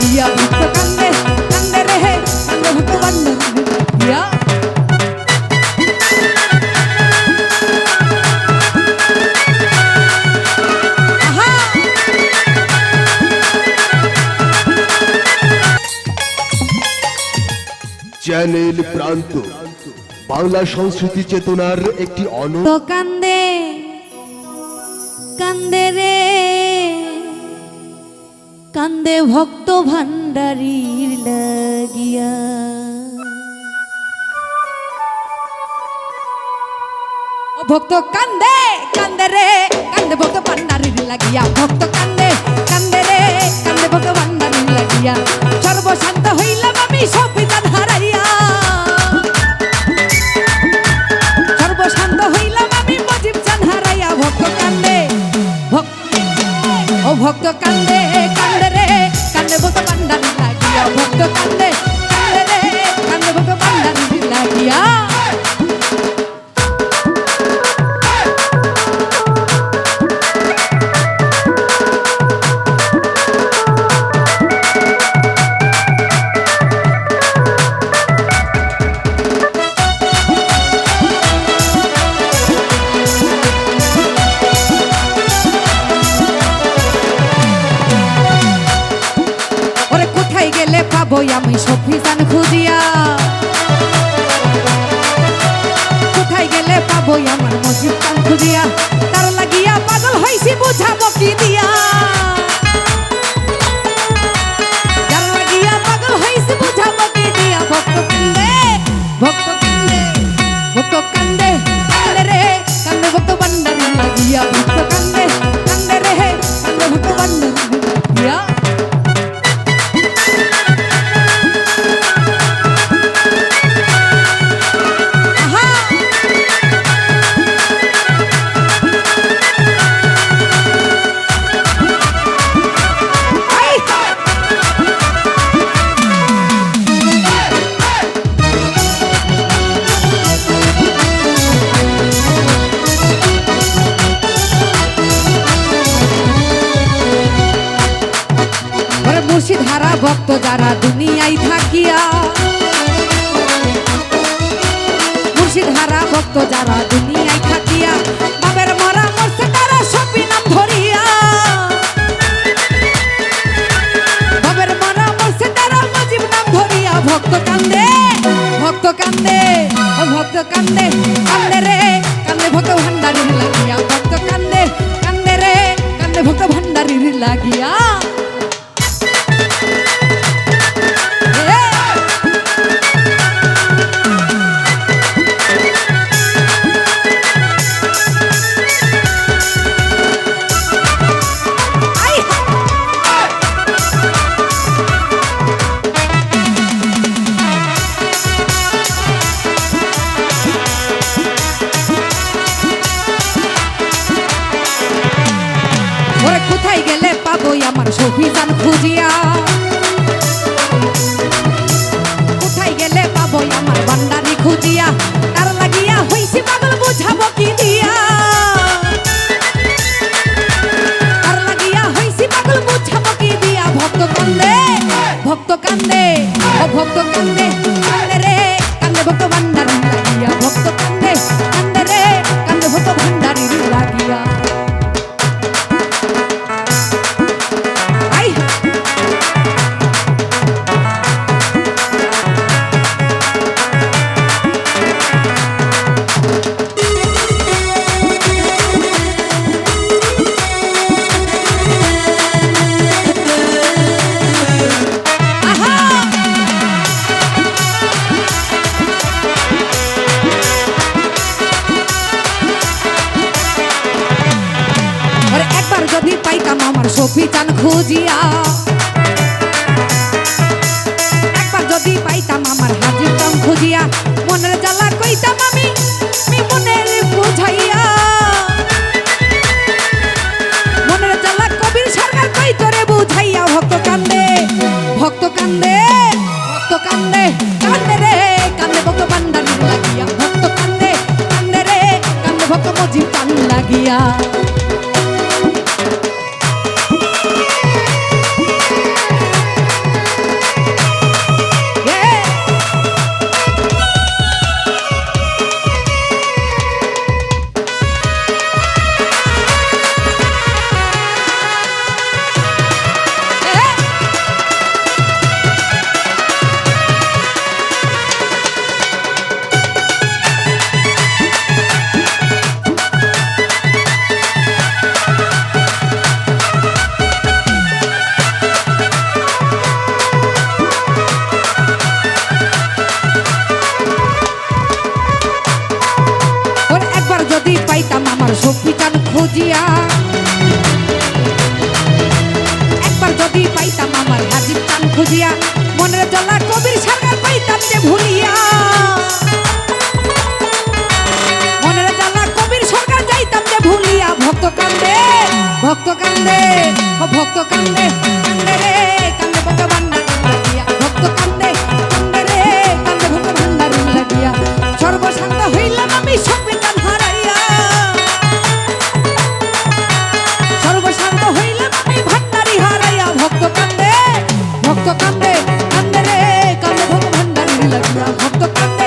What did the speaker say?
কান্দে কান্দে কান্দে চ্যানেল প্রান্ত বাংলা সংস্কৃতি চেতনার একটি অন কান্দে কান্দে রে কান্দে ভক্ত ভান্ডারির লাগিয়া। ভক্ত কান্দে কান্দে রে, কান্দে ভক্ত ভান্ডারির লাগিয়া। ভক্ত কান্দে কান্দে রে, কান্দে ভক্ত ভান্ডারির লাগিয়া। সর্বশান্ত হইলাম আমি সবিধান হারাইয়া পাবো আমি সফিজান খুঁজিয়া কোথায় গেলে পাবো আমার মসজিদ খুঁজিয়া তার লাগিয়া পাগল হয়েছি বুঝাবো কি দিয়া? ভক্ত যারা দুনিয়ায় থাকিয়া মুর্শিদ হারা ভক্ত যারা দুনিয়ায় থাকিয়া বাবের মরা মরছে তারা সবই নাম ধরিয়া। বাবের মরা মরছে তারা মজিব নাম ধরিয়া, ভক্ত কান্দে ভক্ত কান্দে ভক্ত কান্দে কান্দে রে, কান্দে ভক্ত ভান্ডারির লাগিয়া। পাবো আমার সফিজান খুঁজিয়া? কোথায় গেলে পাবো আমার ভান্ডারি খুঁজিয়া? তার লাগিয়া হইছি পাগল, বুঝাবো কি দিয়া? তার লাগিয়া হইছি পাগল, বুঝাবো কি দিয়া? ভক্ত কান্দে ভক্ত কান্দে ও ভক্ত কান্দে কান্দে রে, কান্দে ভক্ত ভান্ডারি। ভক্ত কান্দে কান্দে সফি খুঁজিয়া। একবার যদি পাইতাম আমার হাজির খুঁজিয়া মনের জ্বালা কইতাম আমি। যদি পাইতাম আমার হাজির টান খুঁজিয়া, মনের জ্বালা কবির সাগর পাইতাম যে ভুলিয়া। মনের জ্বালা কবির সরকার যাইতাম যে ভুলিয়া। ভক্ত কান্দে ভক্ত কান্দে ভক্ত কান্দে। ভক্ত